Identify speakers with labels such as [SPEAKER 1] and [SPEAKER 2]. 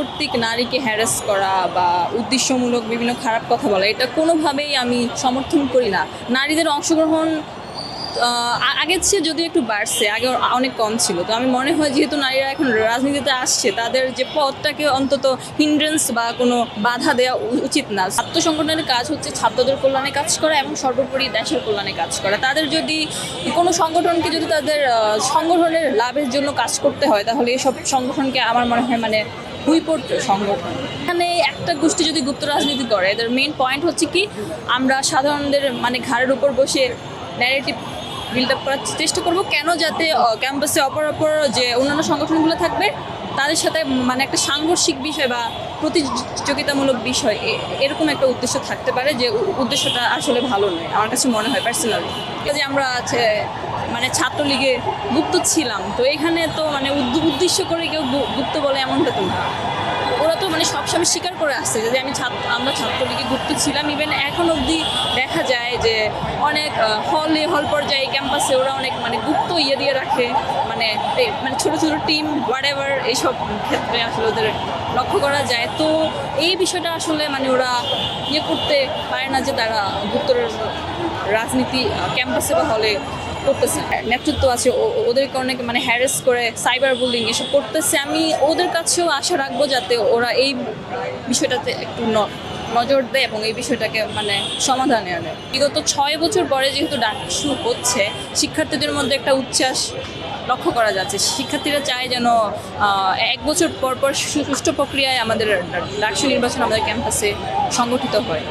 [SPEAKER 1] কর্তৃক নারীকে হ্যারাস করা বা উদ্দেশ্যমূলক বিভিন্ন খারাপ কথা বলা, এটা কোনোভাবেই আমি সমর্থন করি না। নারীদের অংশগ্রহণ আগের চেয়ে যদিও একটু বাড়ছে, আগে অনেক কম ছিল। তো আমি মনে হয় যেহেতু নারীরা এখন রাজনীতিতে আসছে, তাদের যে পথটাকে অন্তত হিন্ড্রেন্স বা কোনো বাধা দেওয়া উচিত না। ছাত্র সংগঠনের কাজ হচ্ছে ছাত্রদের কল্যাণে কাজ করা এবং সর্বোপরি দেশের কল্যাণে কাজ করা। তাদের যদি কোনো সংগঠনকে যদি তাদের সংগঠনের লাভের জন্য কাজ করতে হয়, তাহলে এসব সংগঠনকে আমার মনে হয় মানে হুইপোর্ট সংগঠন। এখানে একটা গোষ্ঠী যদি গুপ্ত রাজনীতি করে, এদের মেন পয়েন্ট হচ্ছে কি, আমরা সাধারণদের মানে ঘাড়ের উপর বসে ন্যারেটিভ বিল্ড আপ করার চেষ্টা করব। কেন যাতে ক্যাম্পাসে অপর অপর যে অন্যান্য সংগঠনগুলো থাকবে, তাদের সাথে মানে একটা সাংঘর্ষিক বিষয় বা প্রতিযোগিতামূলক বিষয় এরকম একটা উদ্দেশ্য থাকতে পারে যে উদ্দেশ্যটা আসলে ভালো নয়, আমার কাছে মনে হয় পার্সোনালি যে আমরা আছে মানে ছাত্রলীগে গুপ্ত ছিলাম, তো এখানে তো মানে উদ্দেশ্য করে কেউ গুপ্ত বলে এমনটা তো না। মানে সবসময় স্বীকার করে আসছে যে আমি ছাত্র, আমরা ছাত্রলীগে গুপ্ত ছিলাম। ইভেন এখন অবধি দেখা যায় যে অনেক হলে হল পর্যায়ে ক্যাম্পাসে ওরা অনেক মানে গুপ্ত ইয়ে দিয়ে রাখে। মানে মানে ছোটো ছোটো টিম হোয়াট এভার এইসব ক্ষেত্রে আসলে ওদের লক্ষ্য করা যায়। তো এই বিষয়টা আসলে মানে ওরা ইয়ে করতে পারে না যে তারা গুপ্ত রাজনীতি ক্যাম্পাসে বা হলে করতেছে নেতৃত্ব আছে ওদেরকে অনেক মানে হ্যারেস করে সাইবার বুলিং এসব করতেছে। আমি ওদের কাছেও আশা রাখব যাতে ওরা এই বিষয়টাতে একটু নজর দেয় এবং এই বিষয়টাকে মানে সমাধানে আনে বিগত ছয় বছর পরে যেহেতু ডাকসু হচ্ছে, শিক্ষার্থীদের মধ্যে একটা উচ্ছ্বাস লক্ষ্য করা যাচ্ছে। শিক্ষার্থীরা চায় যেন এক বছর পর পর সুষ্ঠু প্রক্রিয়ায় আমাদের ডাকসু নির্বাচন আমাদের ক্যাম্পাসে সংগঠিত হয়।